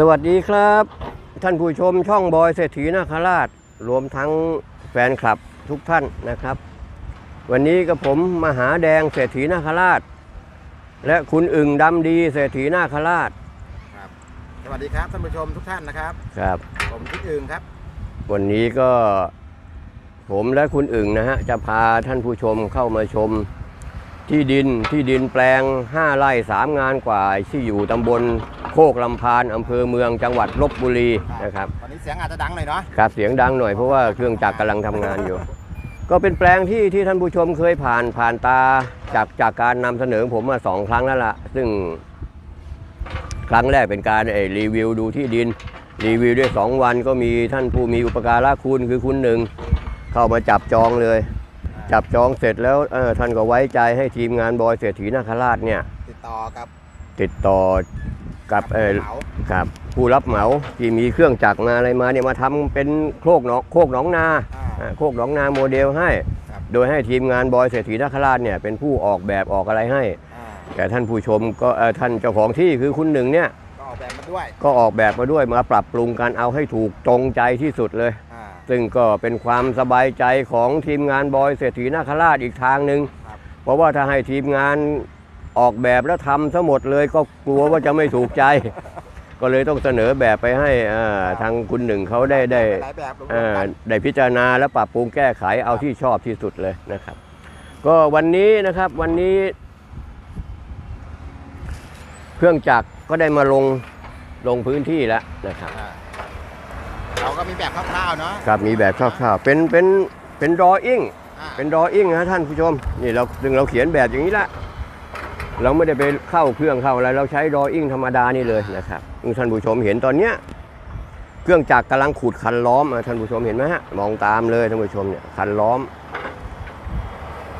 สวัสดีครับ ท่านผู้ชมช่องบอยเศรษฐีนาคราช รวมทั้งแฟนคลับทุกท่านนะครับ วันนี้กับผมมหาแดงเศรษฐีนาคราช และคุณอึ่งดำดีเศรษฐีนาคราชครับสวัสดีครับท่านผู้ชมทุกท่านนะครับ ครับ ผมทิศอึงครับ วันนี้ก็ผมและคุณอึ่งนะฮะจะพาท่านผู้ชมเข้ามาชมที่ดินที่ดินแปลง 5ไร่3งานกว่าที่อยู่ตำบล โคกลำพานอำเภอเมืองจังหวัดลบบุรีนะครับตอนนี้เสียงอาจจะดังหน่อยเนาะครับเสียงดังหน่อยเพราะว่าเครื่องจักรกำลังทำงานอยู่ ก็เป็นแปลงที่ที่ท่านผู้ชมเคยผ่านผ่านตาจากจากการนำเสนอผมมาสองครั้งแล้วล่ะ ซึ่ง ครั้งแรกเป็นการเอ่อรีวิวดูที่ดิน รีวิวด้วย 2 วันก็มีท่านผู้มีอุปการะคุณคือคุณหนึ่งเข้ามาจับจองเลย จับจองเสร็จแล้วเออท่านก็ไว้ใจให้ทีมงานบอยเศรษฐีนาคราชเนี่ยติดต่อกับติดต่อ กับเออเหมาครับผู้รับเหมาที่มีเครื่องจักรมาอะไรมาเนี่ยมาทำเป็นโคกหนองโคกหนองนาอ่าอ่าโคกหนองนาโมเดลให้ครับโดยให้ทีมงานบอยเศรษฐีนาคราชเนี่ยเป็นผู้ออกแบบออกอะไรให้อ่าแต่ท่านผู้ชมก็เอ่อท่านเจ้าของที่คือคุณหนึ่งเนี่ยก็ออกแบบมาด้วยก็ออกแบบมาด้วยมาปรับปรุงกันเอาให้ถูกตรงใจที่สุดเลยอ่าซึ่งก็เป็นความสบายใจของทีมงานบอยเศรษฐีนาคราชอีกทางหนึ่งครับเพราะว่าถ้าให้ทีมงาน ออกแบบแล้วทำทั้งหมดเลยก็กลัวว่าจะไม่ถูกใจ ก็เลยต้องเสนอแบบไปให้อ่าทางคุณหนึ่งเขาได้ได้หลายแบบรวมเอ่อๆกันได้พิจารณาและปรับปรุงแก้ไขเอาที่ชอบที่สุดเลยนะครับ ก็วันนี้นะครับวันนี้ เครื่องจักรก็ได้มาลงลงพื้นที่แล้วนะครับ อ่าเราก็มีแบบคร่าวๆเนาะครับมีแบบคร่าวๆเป็นเป็นเป็นดออิ่ง อ่าเป็นดออิ่งนะท่านผู้ชม นี่เราซึ่งเราเขียนแบบอย่างนี้ละ เราไม่ได้ไปเข้าเครื่องเข้าอะไร เราใช้ดออิ่งธรรมดานี่เลยนะครับซึ่งท่านผู้ชมเห็นตอนเนี้ยเครื่องจักรกำลังขูดคันล้อมอะท่านผู้ชมเห็นไหมฮะมองตามเลยท่านผู้ชมเนี่ยคันล้อม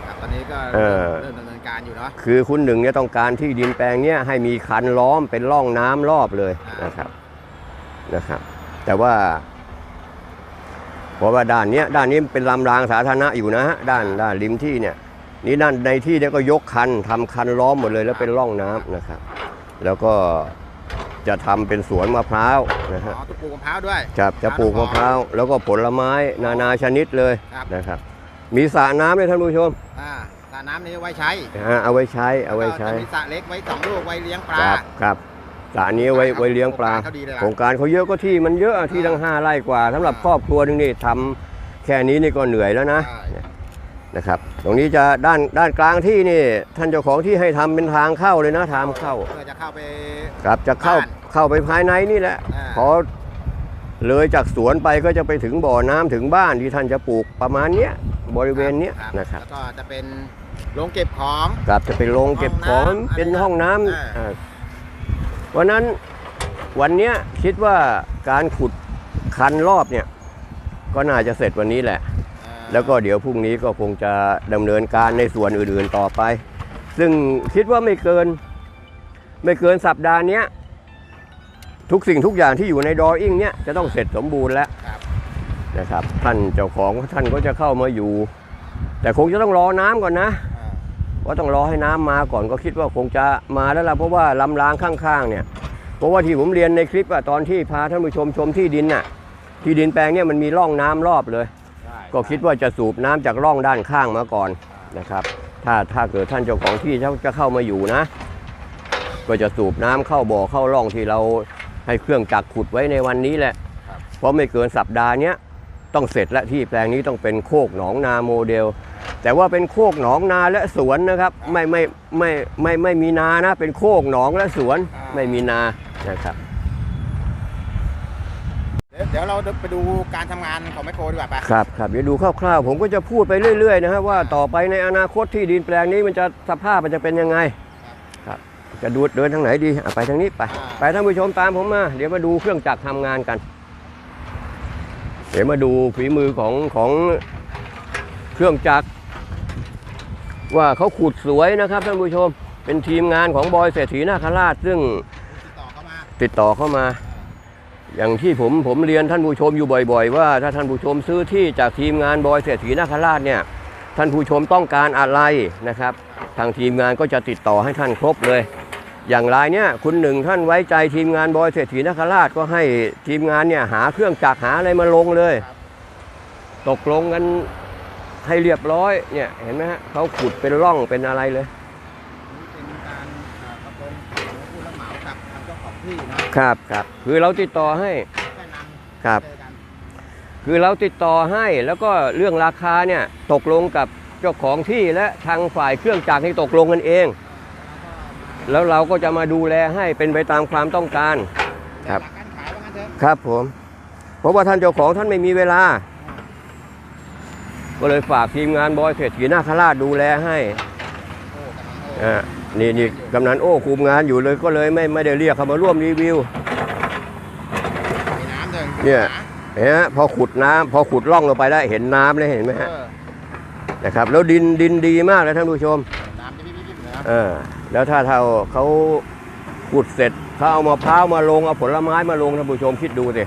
ครับตอนนี้ก็เออเริ่มดำเนินการอยู่เนาะคือคุณหนึ่งเนี่ยต้องการที่ดินแปลงเนี้ยให้มีคันล้อมเป็นร่องน้ำรอบเลยนะครับนะครับ แต่ว่าเพราะว่าด้านเนี้ยด้านนี้เป็นลำรางสาธารณะอยู่นะฮะด้านด้านริมที่เนี่ย นี่ด้านในที่เนี่ยก็ยกคันทำคันล้อมหมดเลยแล้วเป็นร่องน้ำนะครับ แล้วก็จะทำเป็นสวนมะพร้าวนะอ๋ฮะอตุกปลูกมะพร้าวด้วยจะจะปลูกมะพร้าวแล้วก็ผลไม้นานาชนิดเลยครับนะครับ มีสระน้ำเลยท่านผู้ชมอ่าสระน้ำนี้ไว้ใช้อ่าเอาไว้ใช้เอาไว้ใช้แล้วก็จะมีสระเล็กไว้สองลูกไว้เลี้ยงปลาครับครับสระนี้ไว้ไว้เลี้ยงปลาเขาดีเลยล่ะโครงการเขาเยอะก็ที่มันเยอะอะที่ทั้งห้าไร่กว่าสำหรับครอบครัวหนึงนี่ทำแค่นี้นี่ก็เหนื่อยแล้วนะใช่ นะครับ ตรงนี้จะด้านด้านกลางที่นี่ท่านเจ้าของที่ให้ทำเป็นทางเข้าเลยนะทางเข้าเพื่อจะเข้าไปครับจะเข้าบ้านเข้าไปภายในนี่แหละอ่าพอเลยจากสวนไปก็จะไปถึงบ่อน้ำถึงบ้านที่ท่านจะปลูกประมาณเนี้ยบริเวณเนี้ยนะครับแล้วก็จะเป็นโรงเก็บของครับจะไปลงเก็บของห้องน้ำเป็นห้องน้ำอ่าอ่าวันนั้นวันเนี้ยคิดว่าการขุดคันรอบเนี่ยก็น่าจะเสร็จวันนี้แหละอ่า แล้วก็เดี๋ยวพรุ่งนี้ก็คงจะดำเนินการในส่วนอื่นๆต่อไป ซึ่งคิดว่าไม่เกิน ไม่เกินสัปดาห์เนี้ยทุกสิ่งทุกอย่างที่อยู่ในดออิ่งเนี่ยจะต้องเสร็จสมบูรณ์แล้วครับนะครับ ท่านเจ้าของท่านก็จะเข้ามาอยู่ แต่คงจะต้องรอน้ำก่อนนะอ่าว่าต้องรอให้น้ำมาก่อนก็คิดว่าคงจะมาแล้วล่ะเพราะว่าลำรางข้างๆ เนี่ย เพราะว่าที่ผมเรียนในคลิปอะตอนที่พาท่านผู้ชมชมที่ดินน่ะ ที่ดินแปลงเนี่ยมันมีร่องน้ำรอบเลยใช่ ก็คิดว่าจะสูบน้ำจากร่องด้านข้างมาก่อนนะครับ ถ้าถ้าเกิดท่านเจ้าของที่เขาจะเข้ามาอยู่นะ ก็จะสูบน้ำเข้าบ่อเข้าร่องที่เราให้เครื่องจักรขุดไว้ในวันนี้แหละ เพราะไม่เกินสัปดาห์เนี้ยต้องเสร็จและที่แปลงนี้ต้องเป็นโคกหนองนาโมเดล แต่ว่าเป็นโคกหนองนาและสวนนะครับ ไม่ไม่ไม่ไม่ไม่มีนานะ เป็นโคกหนองและสวนไม่มีนานะครับ เดี๋ยวเดี๋ยวเราไปดูการทำงานของแมคโครดีกว่าปะครับครับเดี๋ยวดูคร่าวๆ ผมก็จะพูดไปเรื่อยๆนะครับว่าต่อไปในอนาคตที่ดินแปลงนี้มันจะสภาพมันจะเป็นยังไงครับจะดูเดินทางไหนดีอะไปทางนี้ไป ไปท่านผู้ชมตามผมมา เดี๋ยวมาดูเครื่องจักรทำงานกัน เดี๋ยวมาดูฝีมือของของเครื่องจักร ว่าเขาขุดสวยนะครับท่านผู้ชมเป็นทีมงานของบอยเศรษฐีนาคราชซึ่งติดต่อเข้ามาติดต่ อย่างที่ผมผมเรียนท่านผู้ชมอยู่บ่อย ๆ ว่าถ้าท่านผู้ชมซื้อที่จากทีมงานบอยเศรษฐีนาคราชเนี่ยท่านผู้ชมต้องการอะไรนะครับ ทางทีมงานก็จะติดต่อให้ท่านครบเลย อย่างรายเนี่ยคุณหนึ่งท่านไว้ใจทีมงานบอยเศรษฐีนคราชก็ให้ทีมงานเนี่ยหาเครื่องจักรหาอะไรมาลงเลย ตกลงกันให้เรียบร้อยเนี่ยเห็นไหมฮะเขาขุดเป็นร่องเป็นอะไรเลย ครับครับคือเราติดต่อให้แค่นำครับเจอกันคือเราติดต่อให้แล้วก็เรื่องราคาเนี่ยตกลงกับเจ้าของที่และทางฝ่ายเครื่องจักรที่ตกลงกันเอง แล้วเราก็จะมาดูแลให้เป็นไปตามความต้องการครับหลักการขายว่างั้นเถอะครับผม เพราะว่าท่านเจ้าของท่านไม่มีเวลา ก็เลยฝากทีมงานบอยเศรษฐีนาคราชดูแลให้โอ้กำลังโอ้อ่านี่นี่กำนันโอ้คุมงานอยู่เลยก็เลยไม่ไม่ได้เรียกเขามาร่วมรีวิว มีน้ำเดินเนี่ยเห็นไหมพอขุดน้ำพอขุดร่องลงไปได้เห็นน้ำเลยเห็นไหมเอฮะอนะครับ แล้วดินดินดีมากเลยท่านผู้ชม น้ำจะวิบๆๆเลยนะเออแล้วถ้าเท่าเขาขุดเสร็จเขาเอามะพร้าวมาลง เอาผลไม้มาลงท่านผู้ชมคิดดูสิ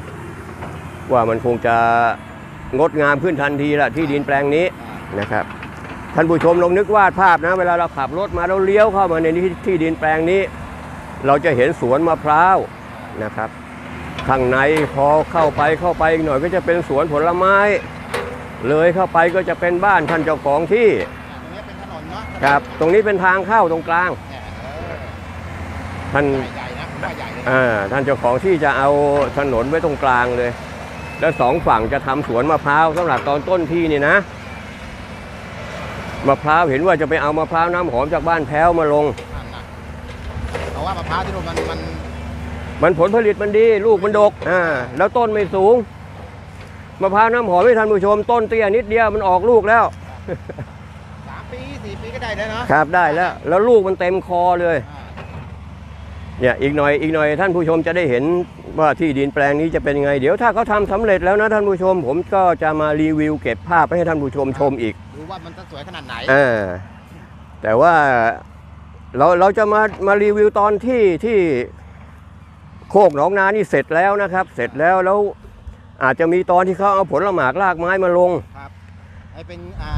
ว่ามันคงจะงดงามขึ้นทันทีละที่ดินแปลงนี้อ่านะครับ ท่านผู้ชมลองนึกวาดภาพนะ เวลาเราขับรถมาเราเลี้ยวเข้ามาในที่ที่ดินแปลงนี้ เราจะเห็นสวนมะพร้าวนะครับ ข้างในพอเข้าไปเข้าไปอีกหน่อยก็จะเป็นสวนผลไม้ เลยเข้าไปก็จะเป็นบ้านท่านเจ้าของที่ครับ ตรงนี้เป็นทางเข้าตรงกลางท่านเลยอ่าท่านเจ้าของที่จะเอาถนนไว้ตรงกลางเลย แล้วสองฝั่งจะทำสวนมะพร้าวสำหรับตอนต้นที่นี่นะ มะพร้าวเห็นว่าจะไปเอามะพร้าวน้ำหอมจากบ้านแพ้วมาลง นั่นน่ะเพราะว่ามะพร้าวที่นู่นมันมันมันผลผลิตมันดี ลูกมันดกอ่าแล้วต้นไม่สูงมะพร้าวน้ำหอมให้ท่านผู้ชม ต้นเตี้ยนิดเดียวมันออกลูกแล้ว สามปีสี่ปีก็ได้แล้วเนาะครับได้แล้ว แล้วลูกมันเต็มคอเลยอ่าเนี่ยอีกหน่อยอีกหน่อยท่านผู้ชมจะได้เห็นว่าที่ดินแปลงนี้จะเป็นยังไง เดี๋ยวถ้าเขาทำสำเร็จแล้วนะท่านผู้ชม ผมก็จะมารีวิวเก็บภาพให้ท่านผู้ชมชมอีกดู ว่ามันจะสวยขนาดไหนอ่าแต่ว่าเราเราจะมามารีวิวตอนที่ที่โคกหนองนานี่เสร็จแล้วนะครับ เสร็จแล้วแล้วอาจจะมีตอนที่เขาเอาผลหมากรากไม้มาลงครับให้เป็นอ่า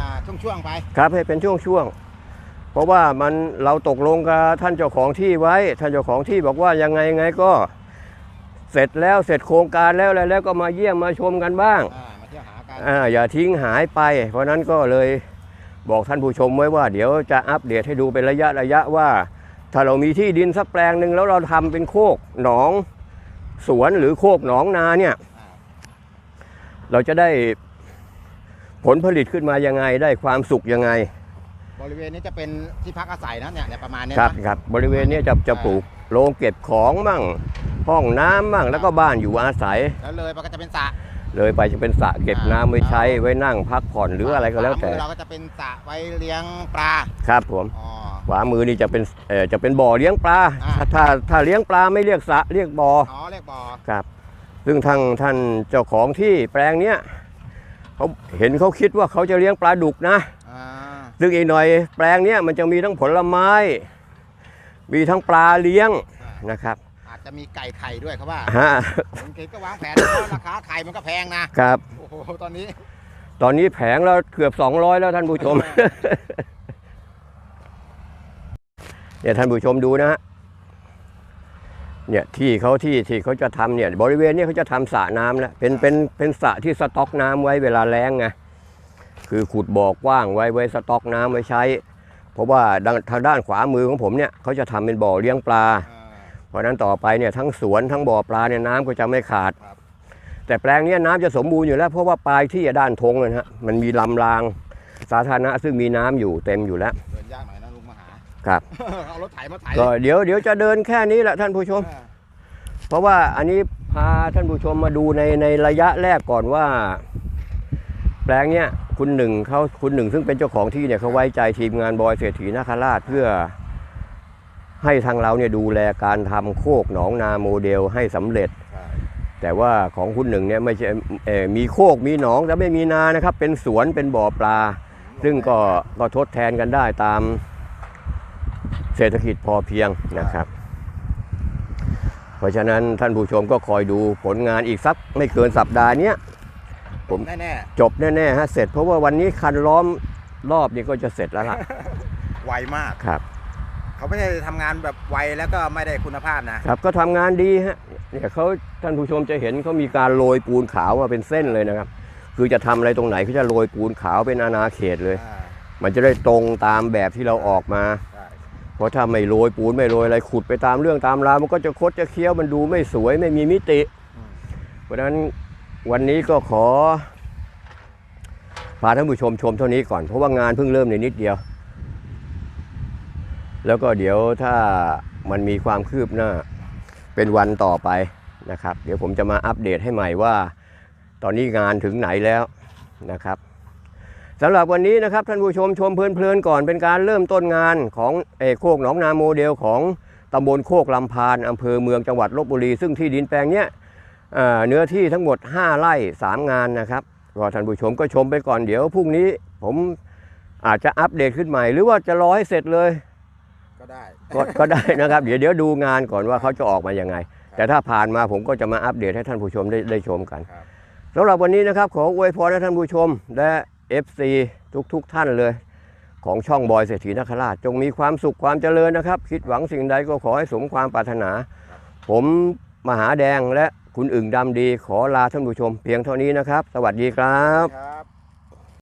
ช่วงๆไปครับให้เป็นช่วงๆเพราะว่ามันเราตกลงกับท่านเจ้าของที่ไว้ ท่านเจ้าของที่บอกว่ายังไงยังไงก็ เสร็จแล้วเสร็จโครงการแล้วอะไรแล้วก็มาเยี่ยมมาชมกันบ้าง กันอ่าอย่าทิ้งหายไป เพราะนั้นก็เลยบอกท่านผู้ชมไว้ว่า เดี๋ยวจะอัปเดตให้ดูเป็นระยะระยะว่า ถ้าเรามีที่ดินสักแปลงหนึ่งแล้วเราทำเป็นโคกหนองสวนหรือโคกหนองนาเนี่ยอ่าเราจะได้ผลผลิตขึ้นมายังไงได้ความสุขยังไง บริเวณนี้จะเป็นที่พักอาศัยนะเนี่ยเนี่ยประมาณเนี้ยครับนะครับบริเวณเนี้จะจะปลูกโรงเก็บของบ้างห้องน้ำบ้างแล้วก็บ้านอยู่อาศัยแล้วเลยไปก็จะเป็นสระ เลยไปจะเป็นสระเก็บน้ำไว้ใช้ไว้นั่งพักผ่อนหรืออะไรก็แล้วแต่ขวามือเราก็จะเป็นสระไว้เลี้ยงปลาครับผมอ๋อขวามือนี่จะเป็นเอ่อจะเป็นบ่อเลี้ยงปลาอ่าถ้าถ้าถ้าเลี้ยงปลาไม่เรียกสระเรียกบ่ออ๋อเรียกบ่อครับ ซึ่งทางท่านเจ้าของที่แปลงเนี้ยเขาเห็นเขาคิดว่าเขาจะเลี้ยงปลาดุกนะอ่าซึ่งอีกหน่อยแปลงเนี้ยมันจะมีทั้งผลไม้ มีทั้งปลาเลี้ยงนะครับอา จจะมีไก่ไข่ด้วยเขาว่าฮะผมคิดก็วางแผนเพราะราคาไข่มันก็แพงนะครับ โอ้โหตอนนี้ตอนนี้แผงเราเกือบ 200 แล้วท่านผู้ชม เนี่ยท่านผู้ชมดูนะฮะ เนี่ยที่เขาที่ที่เขาจะทำเนี่ย บริเวณเนี้เขาจะทำสระน้ำแล้วเป็นเป็นเป็นสระที่สต็อกน้ำไว้เวลาแล้งไง คือขุดบ่อกว้างไว้ไว้สต็อกน้ำไว้ใช้ เพราะว่าด้านทางด้านขวามือของผมเนี่ยเขาจะทำเป็นบ่อเลี้ยงปลาอ่า เพราะฉะนั้นต่อไปเนี่ยทั้งสวนทั้งบ่อปลาเนี่ยน้ำก็จะไม่ขาดครับแต่แปลงเนี้น้ำจะสมบูรณ์อยู่แล้ว เพราะว่าปลายที่ด้านทงเลยนะฮะมันมีลำรางสาธารณะซึ่งมีน้ำอยู่เต็มอยู่แล้วเดินยากหน่อยนะลุงมาหาครับเอารถไถมาไถก็เดี๋ยวเดี๋ยวจะเดินแค่นี้แหละท่านผู้ชมอ่าเพราะว่าอันนี้พาท่านผู้ชมมาดูในในระยะแรกก่อนว่า แปลงเนี้ยคุณหนึ่งเขาคุณหนึ่งซึ่งเป็นเจ้าของที่เนี่ยเขาไว้ใจทีมงานบอยเศรษฐีนาคราชเพื่อ ให้ทางเราเนี่ยดูแลการทำโคกหนองนาโมเดลให้สำเร็จใช่แต่ว่าของคุณหนึ่งเนี่ยไม่ใช่เอ่อมีโคกมีหนองแต่ไม่มีนานะครับ เป็นสวนเป็นบ่อปลา ซึ่งก็ก็ทดแทนกันได้ตามเศรษฐกิจพอเพียงนะครับ เพราะฉะนั้นท่านผู้ชมก็คอยดูผลงานอีกสักไม่เกินสัปดาห์เนี้ยผมแน่จบแน่ๆฮะเสร็จเพราะว่าวันนี้คันล้อมรอบนี้ก็จะเสร็จแล้วล่ะๆไวมากครับ เขาไม่ได้ทำงานแบบไวแล้วก็ไม่ได้คุณภาพนะครับก็ทำงานดีฮะเนี่ยเขาท่านผู้ชมจะเห็นเขามีการโรยปูนขาวมาเป็นเส้นเลยนะครับ คือจะทำอะไรตรงไหนเขาจะโรยปูนขาวเป็นอาณาเขตเลย อ่ามันจะได้ตรงตามแบบที่เราออกมา ใช่เพราะถ้าไม่โรยปูนไม่โรยอะไรขุดไปตามเรื่องตามราวมันก็จะคดจะเคี้ยวมันดูไม่สวยไม่มีมิติ อืมเพราะฉะนั้นวันนี้ก็ขอพาท่านผู้ชมชมเท่านี้ก่อนเพราะว่างานเพิ่งเริ่มในนิดเดียว แล้วก็เดี๋ยวถ้ามันมีความคืบหน้าเป็นวันต่อไปนะครับ เดี๋ยวผมจะมาอัปเดตให้ใหม่ว่า ตอนนี้งานถึงไหนแล้วนะครับสำหรับวันนี้นะครับท่านผู้ชมชมเพลินๆก่อนเป็นการเริ่มต้นงานของเอโคกหนองนาโมเดลของตำบลโคกลำพานอำเภอเมืองจังหวัดลบบุรี ซึ่งที่ดินแปลงเนี้ยเอ่อเนื้อที่ทั้งหมด 5 ไร่ 3 งานนะครับก็ท่านผู้ชมก็ชมไปก่อนเดี๋ยวพรุ่งนี้ผมอาจจะอัปเดตขึ้นใหม่ หรือว่าจะรอให้เสร็จเลย ก็ได้ก็ก็ได้นะครับ เดี๋ยวเดี๋ยวดูงานก่อนว่าเขาจะออกมายังไง แต่ถ้าผ่านมาผมก็จะมาอัปเดตให้ท่านผู้ชมได้ได้ชมกันครับ สำหรับวันนี้นะครับขออวยพรให้ท่านผู้ชม และ FC ทุกๆทท่านเลย ของช่องบอยเศรษฐีนคราชจงมีความสุขความเจริญนะครับ คิดหวังสิ่งใดก็ขอให้สมความปรารถนา ผมมหาแดงและคุณอึ่งดำดีขอลาท่านผู้ชม เพียงเท่านี้นะครับ สวัสดีครับ ครับ